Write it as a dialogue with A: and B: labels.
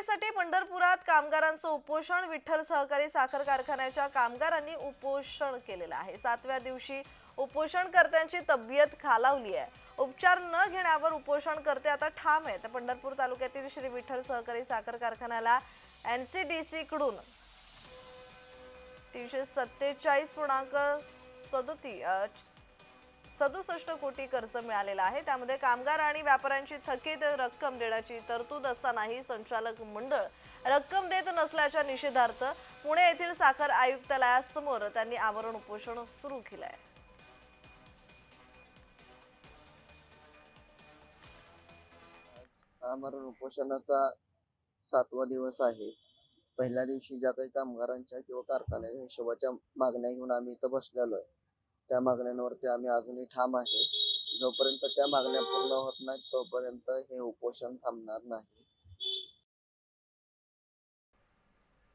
A: मागणीसाठी पंढरपुरात कामगारांचं उपोषण. विठ्ठल सहकारी साखर कारखान्याच्या कामगारांनी उपोषण केलेलं आहे. सातव्या दिवशी उपोषणकर्त्यांची तब्येत खालावली आहे. उपचार न घेण्यावर उपोषणकर्ते आता ठाम आहेत. पंढरपूर तालुक्यातील श्री विठ्ठल सहकारी साखर कारखान्याला एनसीडीसी कडून तीनशे सत्तेचाळीस पूर्णांक सदोती सदुसष्ट कोटी कर्ज मिळालेला आहे. त्यामध्ये कामगार आणि व्यापाऱ्यांची थकीत रक्कम देण्याची तरतूद असतानाही संचालक मंडळ रक्कम देत नसल्याच्या निषेधार्थ पुणे येथील साखर आयुक्तालयासमोर त्यांनी आवरण उपोषण सुरू केलं आहे
B: आमरण उपोषणाचा सातवा दिवस आहे. पहिल्या दिवशी ज्या काही कामगारांच्या किंवा कारखान्याच्या हिशोबाच्या मागण्या घेऊन आम्ही इथं बसलेलो आहे. त्या मागण्यांवरती आम्ही अजूनही ठाम आहे. जोपर्यंत त्या मागण्या पूर्ण होत नाहीत तोपर्यंत हे उपोषण थांबणार नाही.